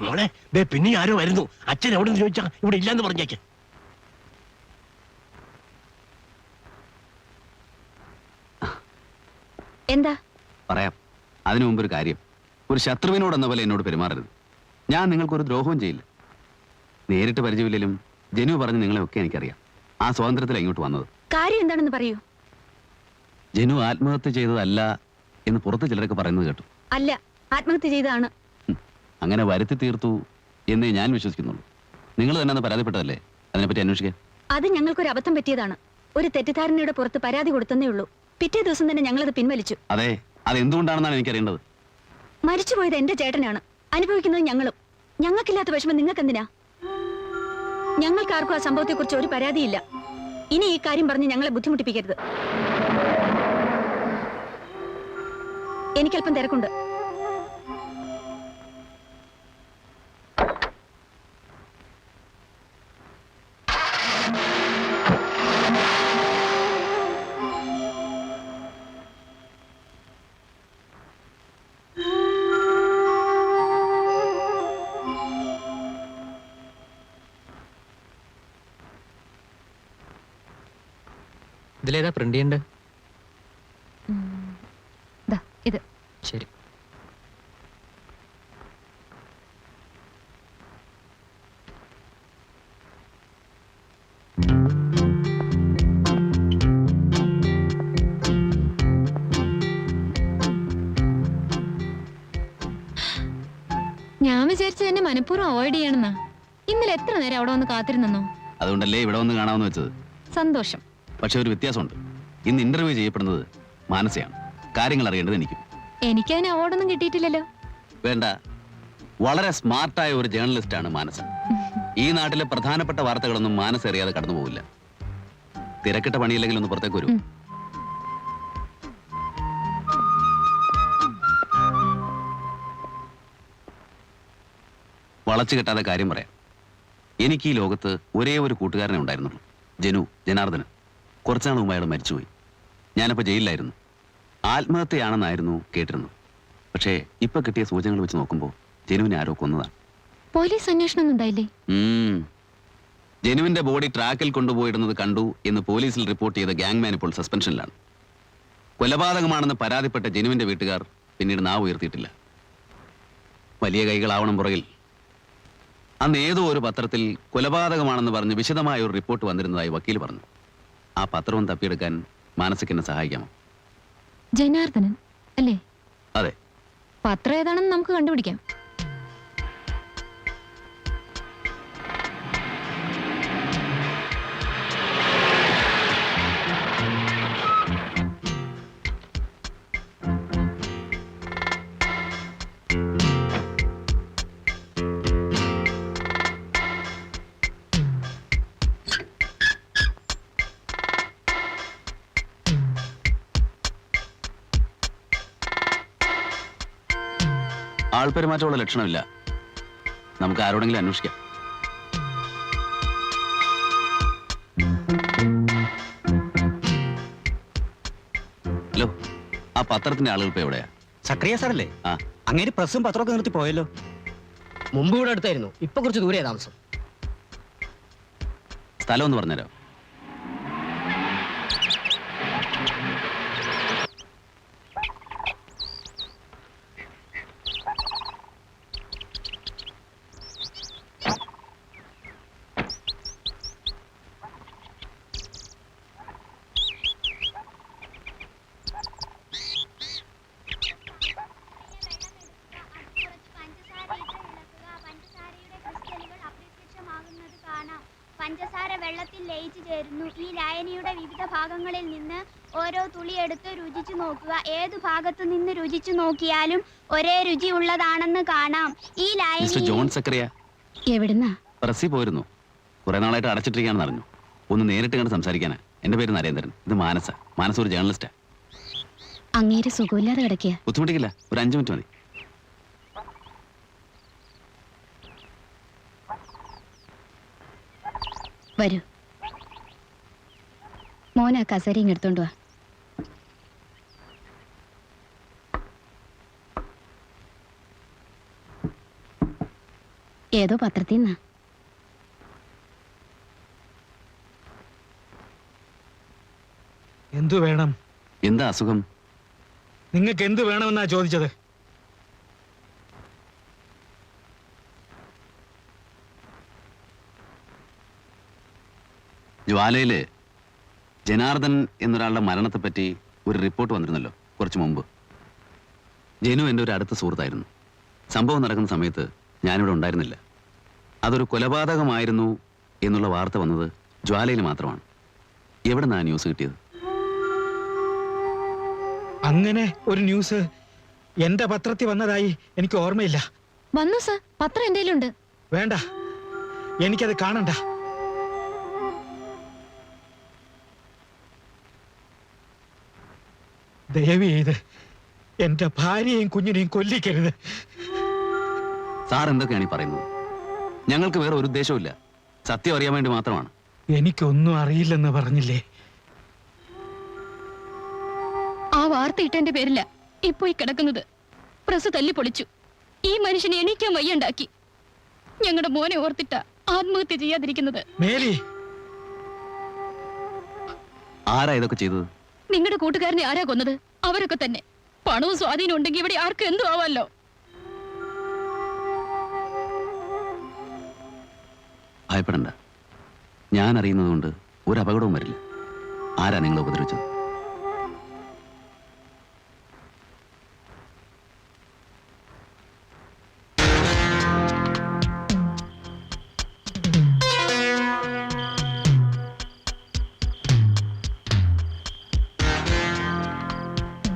മോളെ ദേ പിന്നെ ആരോ വരുന്നു. അച്ഛൻ എവിടെ നിന്ന് ചോദിച്ചാ ഇവിടെ ഇല്ലാന്ന് പറഞ്ഞേക്ക്. എന്താ? പറയാം. അതിനു മുമ്പ് ഒരു കാര്യം. ഒരു ശത്രുവിനോട് എന്ന പോലെ എന്നോട് പെരുമാറരുത്. ഞാൻ നിങ്ങൾക്കൊരു ദ്രോഹവും ചെയ്യില്ല. നേരിട്ട് പരിചയമില്ലെങ്കിലും ജനു പറഞ്ഞ് നിങ്ങളെയൊക്കെ എനിക്കറിയാം. ആ സ്വാതന്ത്ര്യത്തിൽ ഇങ്ങോട്ട് വന്നത്. കാര്യം എന്താണെന്ന് പറയൂ. ജനു ആത്മഹത്യ ചെയ്തതല്ല എന്ന് പുറത്ത് ചിലരൊക്കെ പറയുന്നത് കേട്ടു. അല്ല ആത്മഹത്യ ചെയ്തതാണ്. അങ്ങനെ വരുത്തി തീർത്തു എന്നേ ഞാൻ വിശ്വസിക്കുന്നുള്ളൂ. നിങ്ങൾ തന്നെ അന്ന് പരാതിപ്പെട്ടതല്ലേ? അതിനെപ്പറ്റി അന്വേഷിക്കാൻ അത് ഞങ്ങൾക്കൊരു അബദ്ധം പറ്റിയതാണ്. ഒരു തെറ്റിദ്ധാരണയുടെ പുറത്ത് പരാതി കൊടുത്തന്നേ ഉള്ളൂ. പിറ്റേ ദിവസം തന്നെ ഞങ്ങളത് പിൻവലിച്ചു. അതെ അത് എന്തുകൊണ്ടാണെന്നാണ് എനിക്കറിയേണ്ടത്? മരിച്ചുപോയത് എന്റെ ചേട്ടനാണ്. അനുഭവിക്കുന്നത് ഞങ്ങളും. ഞങ്ങൾക്കില്ലാത്ത വിഷമം നിങ്ങൾക്ക് എന്തിനാ ഞങ്ങൾക്കാർക്കും ആ സംഭവത്തെക്കുറിച്ച് ഒരു പരാതിയില്ല. ഇനി ഈ കാര്യം പറഞ്ഞ് ഞങ്ങളെ ബുദ്ധിമുട്ടിപ്പിക്കരുത്. എനിക്കല്പം തിരക്കുണ്ട്. ഇതിലേതാ പ്രിന്റ് ചെയ്യണ്ട്? ദാ, ഇത്. ശരി. ഞാൻ വിചാരിച്ചു എന്നെ മനഃപൂർവം അവോയ്ഡ് ചെയ്യണമെന്നാ. ഇന്നലെ എത്ര നേരം അവിടെ വന്ന് കാത്തിരുന്നോ അതുകൊണ്ടല്ലേ ഇവിടെ വന്ന് കാണാമെന്ന് വെച്ചത്? സന്തോഷം. പക്ഷെ ഒരു വ്യത്യാസമുണ്ട്. ഇന്ന് ഇന്റർവ്യൂ ചെയ്യപ്പെടുന്നത് മാനസയാണ്. കാര്യങ്ങൾ അറിയേണ്ടത് എനിക്കും. എനിക്കതിന് അവാർഡൊന്നും കിട്ടിയിട്ടില്ലല്ലോ. വേണ്ട. വളരെ സ്മാർട്ടായ ഒരു ജേർണലിസ്റ്റ് ആണ് മാനസ ഈ നാട്ടിലെ പ്രധാനപ്പെട്ട വാർത്തകളൊന്നും മാനസ അറിയാതെ കടന്നു പോകില്ല തിരക്കിട്ട പണിയില്ലെങ്കിൽ ഒന്ന് പുറത്തേക്ക് വരൂ. വളച്ചു കെട്ടാതെ കാര്യം പറയാം. എനിക്ക് ഈ ലോകത്ത് ഒരേ ഒരു കൂട്ടുകാരനെ ഉണ്ടായിരുന്നുള്ളൂ. ജനു ജനാർദ്ദനൻ. കുറച്ചാൾ മുമ്പ് അയാൾ മരിച്ചുപോയി. ഞാനപ്പോൾ ജയിലിലായിരുന്നു. ആത്മഹത്യയാണെന്നായിരുന്നു കേട്ടിരുന്നു പക്ഷേ ഇപ്പൊ കിട്ടിയ സൂചനകൾ വെച്ച് നോക്കുമ്പോൾ ജനുവിനെ ആരോ കൊന്നതാണ് പോലീസ് അന്വേഷണം ഉണ്ടായില്ലേ? ജനുവിന്റെ ബോഡി ട്രാക്കിൽ കൊണ്ടുപോയിരുന്നത് കണ്ടു എന്ന് പോലീസിൽ റിപ്പോർട്ട് ചെയ്ത ഗാങ്മാൻ ഇപ്പോൾ സസ്പെൻഷനിലാണ്. കൊലപാതകമാണെന്ന് പരാതിപ്പെട്ട ജനുവിന്റെ വീട്ടുകാർ പിന്നീട് നാവ് ഉയർത്തിയിട്ടില്ല. വലിയ കൈകളാവണം പുറകിൽ. അന്ന് ഏതോ ഒരു പത്രത്തിൽ കൊലപാതകമാണെന്ന് പറഞ്ഞ് വിശദമായ ഒരു റിപ്പോർട്ട് വന്നിരുന്നതായി വക്കീൽ പറഞ്ഞു. ആ പത്രവും തപ്പിയെടുക്കാൻ മാനസിക് എന്നെ സഹായിക്കാമോ? ജനാർദ്ദനൻ അല്ലേ? അതെ. പത്രം ഏതാണെന്ന് നമുക്ക് കണ്ടുപിടിക്കാം. ആൾപെരുമാറ്റമുള്ള ലക്ഷണമില്ല. നമുക്ക് ആരോടെങ്കിലും അന്വേഷിക്കാം. ഹലോ ആ പത്രത്തിന്റെ ആളുകൾ ഇപ്പൊ എവിടെയാ? സക്രിയ സാറല്ലേ? ആ. അങ്ങനെ പ്രസ്സും പത്രമൊക്കെ നിർത്തി പോയല്ലോ. മുമ്പ് ഇവിടെ അടുത്തായിരുന്നു. ഇപ്പൊ കുറച്ച് ദൂരെയാ താമസം. സ്ഥലം ഒന്ന് പറഞ്ഞുതരാം എടുത്ത് രുചിച്ചു നോക്കുക. ഏത് ഭാഗത്തു നിന്ന് രുചിച്ചു നോക്കിയാലും ഒരേ രുചി ഉള്ളതാണെന്ന് കാണാം. ഈ ലൈൻ ലായനി ജോൺ സക്രിയ. എവിടുന്നാ? പ്രസി പോയിരുന്നു കുറെ നാളായിട്ട് അടച്ചിട്ടിരിക്കുകയാണെന്ന് അറിഞ്ഞു. ഒന്ന് നേരിട്ട് കണ്ട് സംസാരിക്കാനാ. എന്റെ പേര് നരേന്ദ്രൻ. ഇത് മാനസ. മാനസ ഒരു ജേർണലിസ്റ്റാ അങ്ങേര് സുഖമില്ലാതെ കിടക്കുക ബുദ്ധിമുട്ടിക്കില്ല. ഒരു അഞ്ചു മിനിറ്റ് മതി. വരൂ. മോനാ കസേരയും എടുത്തോണ്ട് വാ. ഏതോ പത്രത്തിൽ നിന്നാ എന്തു വേണം? എന്താ അസുഖം? നിങ്ങൾക്ക് എന്ത് വേണമെന്നാ ചോദിച്ചത്? ജ്വാലയിൽ ജനാർദ്ദൻ എന്നൊരാളുടെ മരണത്തെ പറ്റി ഒരു റിപ്പോർട്ട് വന്നിരുന്നല്ലോ കുറച്ച് മുമ്പ്. ജനു എന്റെ ഒരു അടുത്ത സുഹൃത്തായിരുന്നു. സംഭവം നടക്കുന്ന സമയത്ത് ഞാനിവിടെ ഉണ്ടായിരുന്നില്ല. അതൊരു കൊലപാതകമായിരുന്നു എന്നുള്ള വാർത്ത വന്നത് ജ്വാലയിൽ മാത്രമാണ്. എവിടെ നിന്നാണ് ന്യൂസ് കിട്ടിയത്? അങ്ങനെ ഒരു ന്യൂസ് എന്റെ പത്രത്തിൽ വന്നതായി എനിക്ക് ഓർമ്മയില്ല. വന്നു സർ. പത്രം എന്തെങ്കിലും വേണ്ട. എനിക്കത് കാണണ്ട. ദയവ് ചെയ്ത് എന്റെ ഭാര്യയെയും കുഞ്ഞിനെയും കൊല്ലിക്കരുത്. സാർ എന്തൊക്കെയാണ് ഈ പറയുന്നത്? ഞങ്ങൾക്ക് വേറെ ഒരു ഉദ്ദേശവുമില്ല. സത്യം അറിയാൻ വേണ്ടി മാത്രമാണ്. എനിക്കൊന്നും അറിയില്ലെന്ന് പറഞ്ഞില്ലേ? ആ വാർത്ത ഇട്ടെന്റെ പേരില്ല ഇപ്പൊ ഈ കിടക്കുന്നത്. പ്രസ് തല്ലി പൊളിച്ചു. ഈ മനുഷ്യനെ എണീക്കാൻ വയ്യണ്ടാക്കി. ഞങ്ങളുടെ മോനെ ഓർത്തിട്ട ആത്മഹത്യ ചെയ്യാതിരിക്കുന്നത്. മേരി! ആരാ ഇതൊക്കെ ചെയ്തത്? നിങ്ങളുടെ കൂട്ടുകാരനെ ആരാ കൊന്നത്? അവരൊക്കെ തന്നെ. പണവും സ്വാധീനം ഉണ്ടെങ്കിൽ ഇവിടെ ആർക്കും എന്തു ആവാലോ ഭയപ്പെടണ്ട. ഞാൻ അറിയുന്നതുകൊണ്ട് ഒരു അപകടവും വരില്ല. ആരാ നിങ്ങളെ ഉപദ്രവിച്ചത്?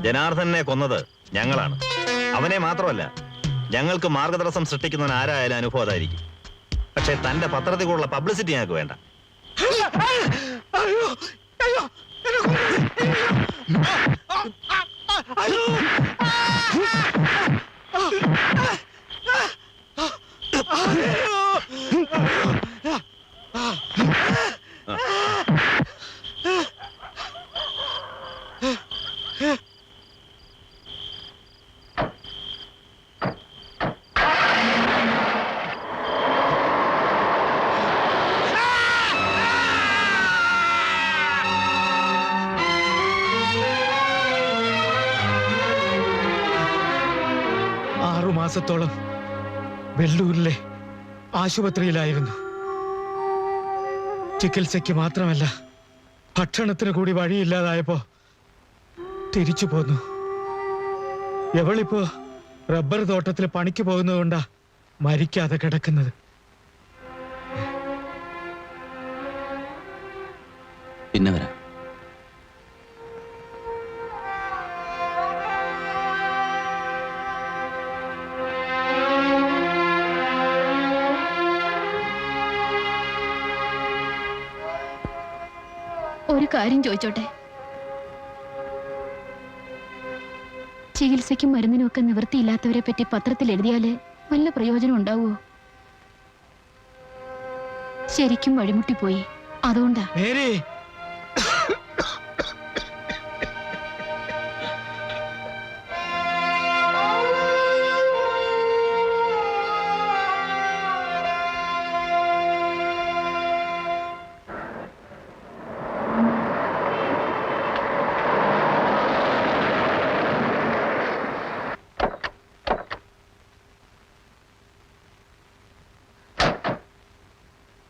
ജനാർദ്ദനെ കൊന്നത് ഞങ്ങളാണ്. അവനെ മാത്രമല്ല ഞങ്ങൾക്ക് മാർഗതടസ്സം സൃഷ്ടിക്കുന്നവൻ ആരായാലും അനുഭവം അതായിരിക്കും. പക്ഷേ തന്റെ പത്രത്തിൽ കൂടുള്ള പബ്ലിസിറ്റി ഞങ്ങൾക്ക് വേണ്ട. അയ്യോ. മാസത്തോളം വെള്ളൂരിലെ ആശുപത്രിയിലായിരുന്നു. ചികിത്സയ്ക്ക് മാത്രമല്ല ഭക്ഷണത്തിന് കൂടി വഴിയില്ലാതായപ്പോ തിരിച്ചു പോന്നു. എവളിപ്പോ റബ്ബർ തോട്ടത്തിൽ പണിക്ക് പോകുന്നതുകൊണ്ടാ മരിക്കാതെ കിടക്കുന്നത്? പിന്നെ വരാം. ഒരു കാര്യം ചോദിച്ചോട്ടെ? ചികിത്സയ്ക്കും മരുന്നിനും ഒക്കെ നിവൃത്തിയില്ലാത്തവരെ പറ്റി പത്രത്തിൽ എഴുതിയാൽ വല്ല പ്രയോജനം ഉണ്ടാവുമോ ശരിക്കും വഴിമുട്ടിപ്പോയി അതുകൊണ്ടാ.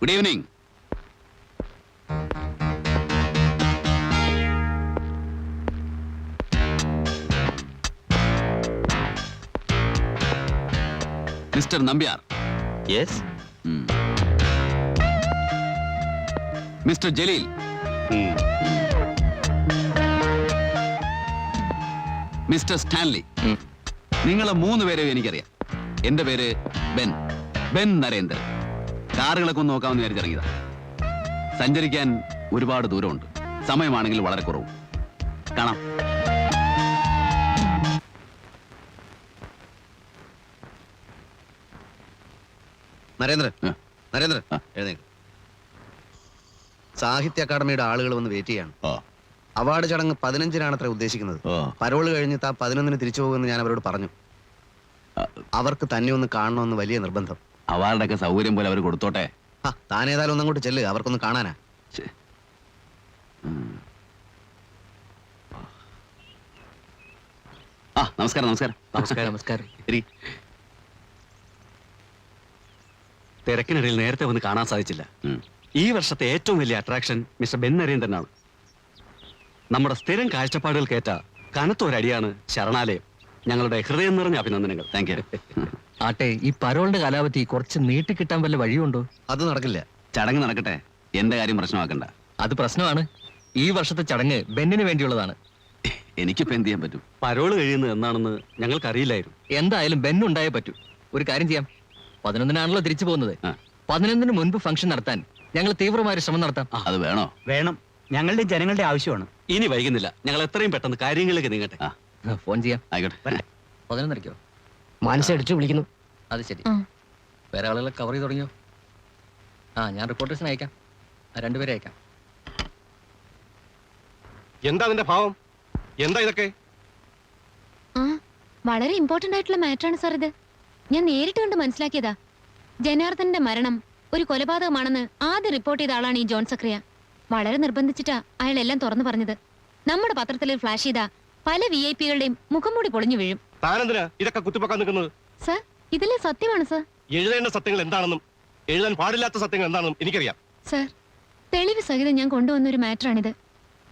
Good evening mister Nambiar yes. Mister Jaleel mister Stanley നിങ്ങളെ മൂന്ന് പേരെയും എനിക്കറിയാം. എന്റെ പേര് ബെൻ. ബെൻ നരേന്ദ്രൻ. കാറുകളൊക്കെ ഒന്ന് നോക്കാമെന്ന് വിചാരിച്ചിറങ്ങിയതാ സഞ്ചരിക്കാൻ ഒരുപാട് ദൂരമുണ്ട്. സമയമാണെങ്കിൽ വളരെ കുറവ്. കാണാം. നരേന്ദ്രൻ നരേന്ദ്ര നരേന്ദ്രൻ എഴുന്നേക്ക്. സാഹിത്യ അക്കാദമിയുടെ ആളുകൾ വന്ന് വെയിറ്റ് ചെയ്യാണ്. അവാർഡ് ചടങ്ങ് പതിനഞ്ചിനാണ് അത്ര ഉദ്ദേശിക്കുന്നത്. പരോൾ കഴിഞ്ഞിട്ട് ആ പതിനൊന്നിന് തിരിച്ചു പോകുമെന്ന് ഞാൻ അവരോട് പറഞ്ഞു. അവർക്ക് തന്നെ ഒന്ന് കാണണമെന്ന് വലിയ നിർബന്ധം. അവാർഡൊക്കെ സൗകര്യം പോലെ അവർ കൊടുത്തോട്ടെ? താനേതായാലും താൻ ഏതായാലും ഒന്നങ്ങോട്ട് ചെല്ലുക അവർക്കൊന്ന് കാണാനാ. ആ. നമസ്കാരം നമസ്കാരം. നമസ്കാരം നമസ്കാരം. തിരക്കിനിടയിൽ നേരത്തെ വന്ന് കാണാൻ സാധിച്ചില്ല. ഈ വർഷത്തെ ഏറ്റവും വലിയ അട്രാക്ഷൻ മിസ്റ്റർ ബെൻ നരേന്ദ്രനാണ്. നമ്മുടെ സ്ഥിരം കാഴ്ചപ്പാടുകൾക്കേറ്റ കനത്ത കനത്തൊരടിയാണ് ശരണാലയം. ഞങ്ങളുടെ ഹൃദയം നിറഞ്ഞ അഭിനന്ദനങ്ങൾ. താങ്ക് യു ആട്ടെ ഈ പരോളിന്റെ കാലാവധി കുറച്ച് നീട്ടി നീട്ടിക്കിട്ടാൻ വല്ല വഴിയുണ്ടോ? അത് നടക്കില്ല. ചടങ്ങ് നടക്കട്ടെ. എന്റെ കാര്യം പ്രശ്നമാക്കണ്ട. അത് പ്രശ്നമാണ്. ഈ വർഷത്തെ ചടങ്ങ് ബെന്നിന് വേണ്ടിയുള്ളതാണ്. എനിക്കിപ്പോ എന്ത് ചെയ്യാൻ പറ്റും? പരോൾ കഴിയുന്നത് എന്നാണെന്ന് ഞങ്ങൾക്കറിയില്ലായിരുന്നു. എന്തായാലും ബെന്നുണ്ടായേ പറ്റൂ. ഒരു കാര്യം ചെയ്യാം. പതിനൊന്നിനാണല്ലോ തിരിച്ചു പോകുന്നത്. ആ. പതിനൊന്നിന് മുൻപ് ഫംഗ്ഷൻ നടത്താൻ ഞങ്ങൾ തീവ്രമായ ശ്രമം നടത്താം. അത് വേണോ? വേണം. ഞങ്ങളുടെ ജനങ്ങളുടെ ആവശ്യമാണ്. ഇനി വൈകുന്നില്ല. ഞങ്ങൾ എത്രയും പെട്ടെന്ന് കാര്യങ്ങളിലേക്ക് നീങ്ങട്ടെ. ആ ഫോൺ ചെയ്യാം. ആയിക്കോട്ടെ. പതിനൊന്നരയ്ക്കോ? മനസ്സടിച്ചു വിളിക്കുന്നു. അത് ശരി. വേറെ ആളുകളെ കവർ ചെയ്ത് തുടങ്ങിയോ? ആ ഞാൻ റിപ്പോർട്ടേഴ്സിന് അയക്കാം. ആ രണ്ടുപേരെ അയക്കാം. എന്താ നിന്റെ ഭാവം? എന്താ ഇതൊക്കെ? ആ വളരെ ഇമ്പോർട്ടന്റ് ആയിട്ടുള്ള മാറ്ററാണ് സാർ ഇത്. ഞാൻ നേരിട്ട് കണ്ട് മനസ്സിലാക്കിയതാ. ജനാർദ്ദന്റെ മരണം ഒരു കൊലപാതകമാണെന്ന് ആദ്യം റിപ്പോർട്ട് ചെയ്ത ആളാണ് ഈ ജോൺ സക്രിയ. വളരെ നിർബന്ധിച്ചിട്ടാ അയാൾ എല്ലാം തുറന്നു പറഞ്ഞത്. നമ്മുടെ പത്രത്തിൽ ഫ്ലാഷ് ചെയ്താ പല വി ഐ പികളുടെയും മുഖം കൂടി പൊളിഞ്ഞു വീഴും. താനെന്തിനാ ഇതൊക്കെ കുത്തിപ്പൊക്കാൻ നിൽക്കുന്നത്? സർ ഇതിലെ സത്യമാണ് സർ. എഴുതേണ്ട സത്യങ്ങൾ എന്താണെന്നും എഴുതാൻ പാടില്ലാത്ത സത്യങ്ങൾ എന്താണെന്നും എനിക്കറിയാം. സർ തെളിവ് സഹിതം ഞാൻ കൊണ്ടുവന്ന ഒരു മാറ്ററാണിത്.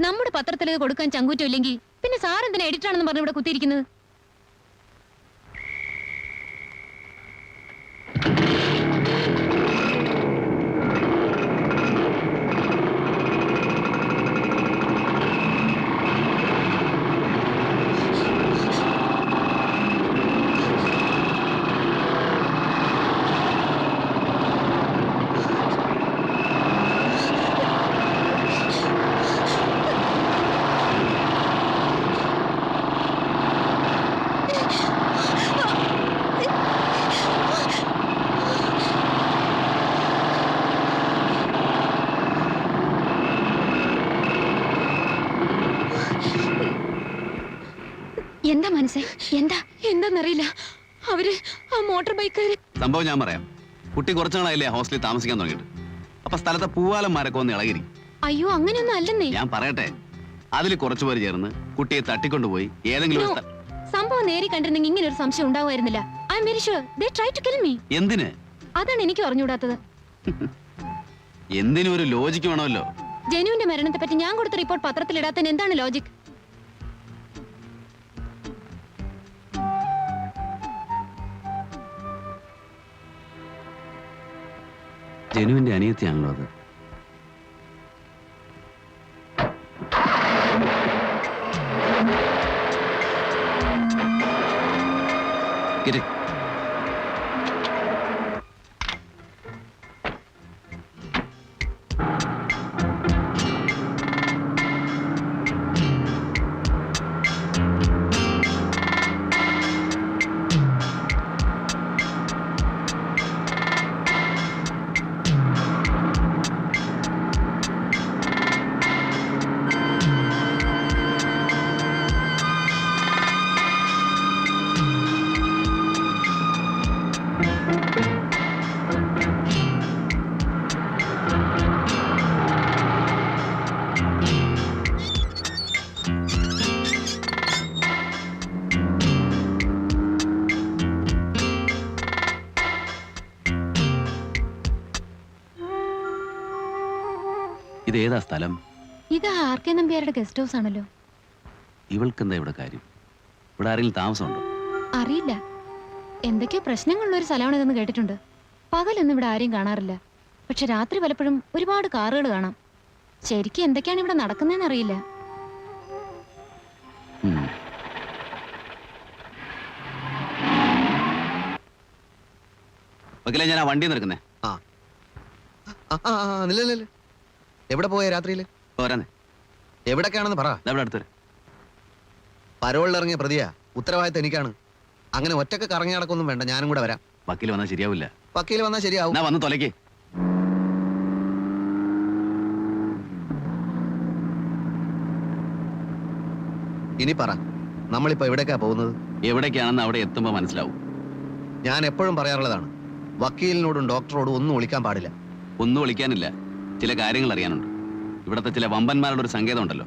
നമ്മുടെ പത്രത്തിൽ കൊടുക്കാൻ ചങ്കൂറ്റം ഇല്ലെങ്കിൽ പിന്നെ സാർ എന്തിനാ എഡിറ്റർ ആണെന്ന് പറഞ്ഞ് ഇവിടെ കുത്തിയിരിക്കുന്നത് എന്താ മനസ്സേ എന്താ? എന്താന്നറിയില്ല. അവർ ആ മോട്ടോർ ബൈക്കുകാര് സംഭവം ഞാൻ പറയാം. കുട്ടി കുറച്ചു നാളായില്ലേ ഹോസ്റ്റലിൽ താമസിക്കാൻ തുടങ്ങിയിട്ട്. അപ്പൊ സ്ഥലത്തെ പൂവാലന്മാരൊക്കെ ഒന്ന് ഇളകിരി. അയ്യോ അങ്ങനെയൊന്നും അല്ലെന്നേ. ഞാൻ പറയട്ടെ അതിൽ കുറച്ചുപേർ ചേർന്ന് കുട്ടിയെ തട്ടിക്കൊണ്ടുപോയി ഏതെങ്കിലും ഒരു No. സ്ഥ- സംഭവം നേരി കണ്ടിരുന്നെങ്കിൽ ഇങ്ങനെ ഒരു സംശയം ഉണ്ടാവുമായിരുന്നില്ല. I am very sure they try to kill me എന്തിന്? അതാണ് എനിക്ക് അറിഞ്ഞുകൂടാത്തത് എന്തിനും ഒരു ലോജിക്ക് വേണമല്ലോ. ജനുവിന്റെ മരണത്തെ പറ്റി ഞാൻ കൊടുത്ത റിപ്പോർട്ട് പത്രത്തിൽ പത്രത്തിലിടാത്തതിന് എന്താണ് ലോജിക് ജനുവിന്റെ അനിയത്തിയാണല്ലോ അത്. കിരി ഇത് ഏതാ സ്ഥലം? ഇത് ആർ കെ നമ്പ്യാരുടെ ഗസ്റ്റ് ഹൗസ് ആണല്ലോ. ഇവൾക്ക് എന്താ ഇവിടെ കാര്യം? ഇവിടെ ആരെങ്കിലും താമസമുണ്ടോ? അറിയില്ല. എന്തൊക്കെയോ പ്രശ്നങ്ങളുള്ള ഒരു സ്ഥലമാണിതെന്ന് കേട്ടിട്ടുണ്ട്. പകലൊന്നും ഇവിടെ ആരെയും കാണാറില്ല. പക്ഷെ രാത്രി പലപ്പോഴും ഒരുപാട് കാറുകൾ കാണാം. ശരിക്കും എന്തൊക്കെയാണ് ഇവിടെ നടക്കുന്നതെന്ന് അറിയില്ല. ഉം. വക്കീലെ ഞാൻ ആ വണ്ടി നിൽക്കുന്നേ ആ ആ, ആ, ആ, നില്ല നില്ല, നില്ല. എവിടെ പോയ രാത്രിയിൽ പോരാന്നേ എവിടൊക്കെയാണെന്ന് പറ. ഇവിടെ അടുത്ത് വരെ. ഇറങ്ങിയ പ്രതിയാ. ഉത്തരവാദിത്തം എനിക്കാണ്. അങ്ങനെ ഒറ്റയ്ക്ക് കറങ്ങി നടക്കൊന്നും വേണ്ട. ഞാനും കൂടെ വരാം. വക്കീൽ വന്നാൽ ശരിയാവില്ല വക്കീൽ വന്നാൽ ശരിയാവും. എന്നാ വന്ന് തൊലക്കേ. ഇനി പറ. നമ്മളിപ്പോ എവിടേക്കാ പോകുന്നത്? എവിടേക്കാണെന്ന് അവിടെ എത്തുമ്പോൾ മനസ്സിലാവും. ഞാൻ എപ്പോഴും പറയാറുള്ളതാണ്. വക്കീലിനോടും ഡോക്ടറോടും ഒന്നും വിളിക്കാൻ പാടില്ല. ഒന്നും വിളിക്കാനില്ല ചില കാര്യങ്ങൾ അറിയാനുണ്ട്. ഇവിടുത്തെ ചില വമ്പന്മാരുടെ ഒരു സങ്കേതം ഉണ്ടല്ലോ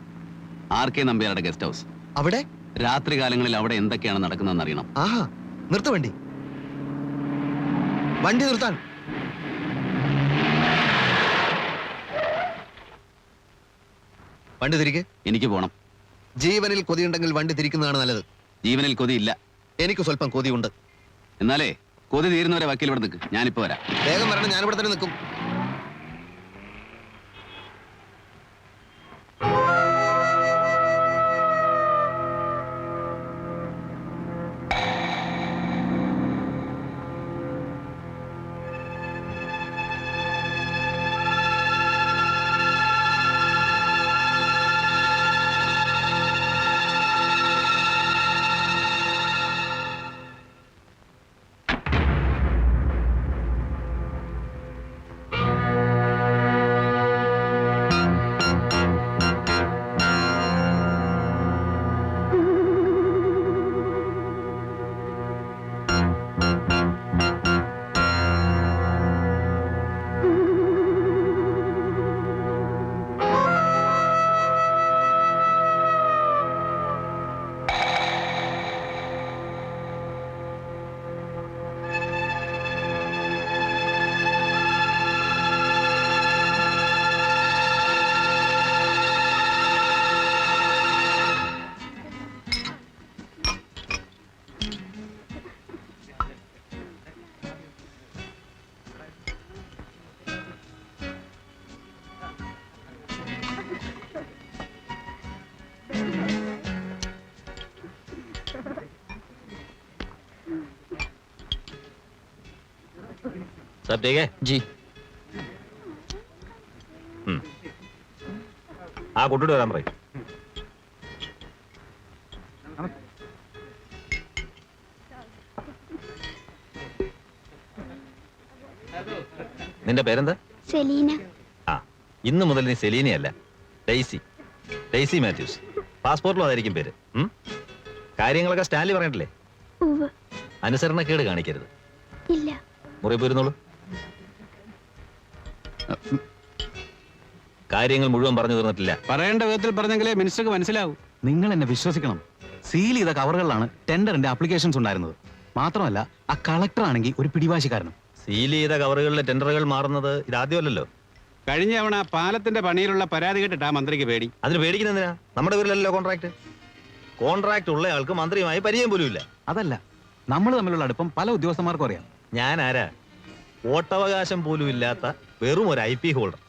ആർ കെ നമ്പ്യാരുടെ ഗസ്റ്റ് ഹൗസ്? അവിടെ? രാത്രി കാലങ്ങളിൽ അവിടെ എന്തൊക്കെയാണ് നടക്കുന്നതെന്ന് അറിയണം. ആഹാ നിർത്തു വണ്ടി. വണ്ടി നിർത്താൻ. വണ്ടി തിരികെ എനിക്ക് പോണം. ജീവനിൽ കൊതിയുണ്ടെങ്കിൽ വണ്ടി തിരിക്കുന്നതാണ് നല്ലത്. ജീവനിൽ കൊതിയില്ല. എനിക്ക് സ്വല്പം കൊതിയുണ്ട്. എന്നാലേ കൊതി തീരുന്നവരെ വക്കീൽ ഇവിടെ നിൽക്ക്. ഞാനിപ്പോ വരാം. വേഗം വരണം ഞാനിവിടെ തന്നെ നിൽക്കും. सब ठीक है ജി ആ കുട്ടിയോട് വരാൻ പറയും നിന്റെ പേരെന്താ സെലീന ആ ഇന്ന് മുതൽ നീ സെലീനയല്ല ഡെയ്സി ഡെയ്സി മാത്യൂസ് പാസ്പോർട്ടിലും അതായിരിക്കും പേര് ഉം? കാര്യങ്ങളൊക്കെ സ്റ്റാൻലി പറഞ്ഞിട്ടില്ലേ ഉവ് അനുസരണക്കേട് കാണിക്കരുത് ഇല്ല മുറി പോയിരുന്നോളൂ കാര്യങ്ങൾ മുഴുവൻ പറഞ്ഞു തീർന്നിട്ടില്ല. പറയേണ്ട വിധത്തിൽ പറഞ്ഞെങ്കിലേ മിനിസ്റ്റർക്ക് മനസ്സിലാവും. നിങ്ങൾ എന്നെ വിശ്വസിക്കണം. സീൽ ചെയ്ത കവറുകളിലാണ് ടെൻഡറിന്റെ ആപ്ലിക്കേഷൻസ് ഉണ്ടായിരുന്നത്. മാത്രമല്ല ആ കളക്ടർ ആണെങ്കിൽ ഒരു പിടിവാശിക്കാരനും. സീൽ ചെയ്ത കവറുകളിലെ ടെൻഡറുകൾ മാറുന്നത് ഇതാദ്യമല്ലല്ലോ കഴിഞ്ഞ തവണ പാലത്തിന്റെ പണിയിലുള്ള പരാതി കേട്ടിട്ടാ മന്ത്രിക്ക് പേടി. അതിന് പേടിക്കുന്നതിനാ നമ്മുടെ പേരിലല്ലോ കോൺട്രാക്ട് കോൺട്രാക്ട് ഉള്ള ആൾക്ക് മന്ത്രിയുമായി പരിചയം പോലും ഇല്ല. അതല്ല നമ്മൾ തമ്മിലുള്ള അടുപ്പം പല ഉദ്യോഗസ്ഥന്മാർക്കും അറിയാം. ഞാൻ ആരാ വോട്ടവകാശം പോലും ഇല്ലാത്ത വെറും ഒരു ഐ പി ഹോൾഡർ.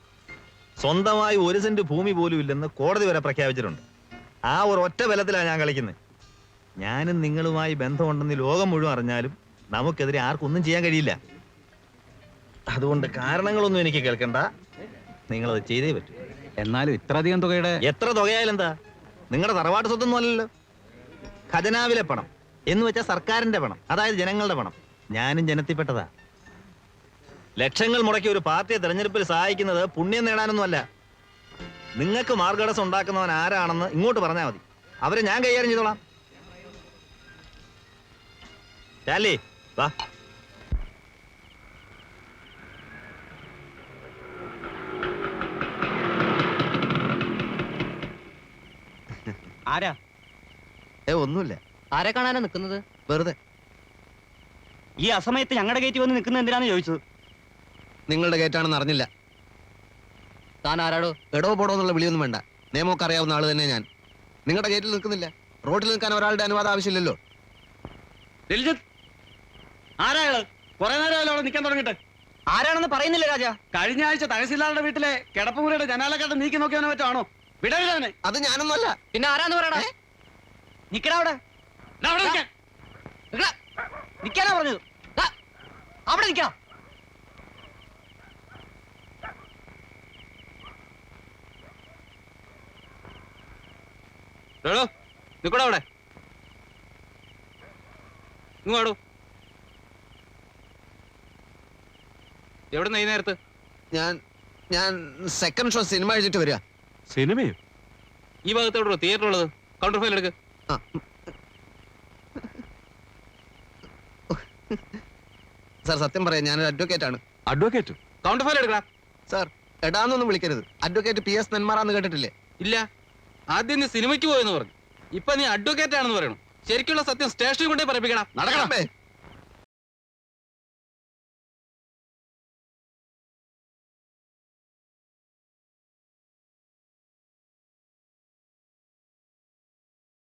സ്വന്തമായി ഒരു സെന്റ് ഭൂമി പോലും ഇല്ലെന്ന് കോടതി വരെ പ്രഖ്യാപിച്ചിട്ടുണ്ട്. ആ ഒരു ഒറ്റ ബലത്തിലാണ് ഞാൻ കളിക്കുന്നത്. ഞാനും നിങ്ങളുമായി ബന്ധമുണ്ടെന്ന് ലോകം മുഴുവൻ അറിഞ്ഞാലും നമുക്കെതിരെ ആർക്കൊന്നും ചെയ്യാൻ കഴിയില്ല. അതുകൊണ്ട് കാരണങ്ങളൊന്നും എനിക്ക് കേൾക്കണ്ട. നിങ്ങളത് ചെയ്തേ പറ്റൂ. എന്നാലും ഇത്രയധികം തുകയുടെ എത്ര തുകയായാലും എന്താ? നിങ്ങളുടെ തറവാട്ട് സ്വത്തൊന്നും അല്ലല്ലോ. ഖജനാവിലെ പണം എന്ന് വെച്ചാൽ സർക്കാരിന്റെ പണം. അതായത് ജനങ്ങളുടെ പണം. ഞാനും ജനത്തിൽപ്പെട്ടതാ. ലക്ഷങ്ങൾ മുടക്കി ഒരു പാർട്ടിയെ തെരഞ്ഞെടുപ്പിൽ സഹായിക്കുന്നത് പുണ്യം നേടാനൊന്നുമല്ല. നിങ്ങൾക്ക് മാർഗടസം ഉണ്ടാക്കുന്നവൻ ആരാണെന്ന് ഇങ്ങോട്ട് പറഞ്ഞാൽ മതി. അവരെ ഞാൻ കൈകാര്യം ചെയ്തോളാം. ചാലി വാ. ആരാ? ഏ ഒന്നുമില്ല. ആരെ കാണാനാ നിൽക്കുന്നത് വെറുതെ. ഈ അസമയത്ത് ഞങ്ങളുടെ ഗേറ്റ് വന്ന് നിൽക്കുന്നത് എന്തിനാന്ന് ചോദിച്ചത്? നിങ്ങളുടെ ഗേറ്റാണെന്ന് അറിഞ്ഞില്ല. താൻ ആരാടോ? എടോ പോടോ എന്നുള്ള വിളിയൊന്നും വേണ്ട. നിയമമൊക്കെ അറിയാവുന്ന ആൾ തന്നെ ഞാൻ. നിങ്ങളുടെ ഗേറ്റിൽ നിൽക്കുന്നില്ല. റോഡിൽ നിൽക്കാൻ ഒരാളുടെ അനുവാദം ആവശ്യമില്ലല്ലോ. ആരാൾ കുറെ നേരമല്ലോ അവിടെ നിൽക്കാൻ തുടങ്ങിട്ട് ആരാണെന്ന് പറയുന്നില്ല രാജാ. കഴിഞ്ഞ ആഴ്ച തഹസീൽദാറുടെ വീട്ടിലെ കിടപ്പുമുറിയുടെ ജനാലക്കാട്ട് നീക്കി നോക്കിയവനെ പറ്റാണോ വിടരുതവനെ അത് ഞാനൊന്നുമല്ല. പിന്നെ ആരാന്ന് പറയണേ നിക്കടാ അവിടെ. നിക്കാനാ പറഞ്ഞത്. ദാ, അവിടെ നിക്കണം നിക്കടോ അവിടെ. ഇങ്ങോടോ എവിടെ ഈ നേരത്ത്? ഞാൻ ഞാൻ സെക്കൻഡ് ഷോ സിനിമ കഴിച്ചിട്ട് വരിക. സിനിമയോ? ഈ ഭാഗത്ത് എവിടെ തിയേറ്റർ ഉള്ളത് കൗണ്ടർ ഫയൽ എടുക്ക്. ആ. സാർ സത്യം പറയാം ഞാനൊരു അഡ്വക്കേറ്റ് ആണ്. അഡ്വക്കേറ്റ് കൗണ്ടർ ഫയൽ എടുക്കണം സാർ എടാന്നൊന്നും വിളിക്കരുത്. അഡ്വക്കേറ്റ് പി എസ് നെന്മാറാന്ന് കേട്ടിട്ടില്ലേ? ഇല്ല. ആദ്യം നീ സിനിമയ്ക്ക് പോയെന്ന് പറഞ്ഞു. ഇപ്പൊ നീ അഡ്വക്കേറ്റ് ആണെന്ന് പറയണം. ശരിക്കുള്ള സത്യം സ്റ്റേഷനിൽ കൊണ്ടേ പറയിപ്പിക്കണം നടക്കണം.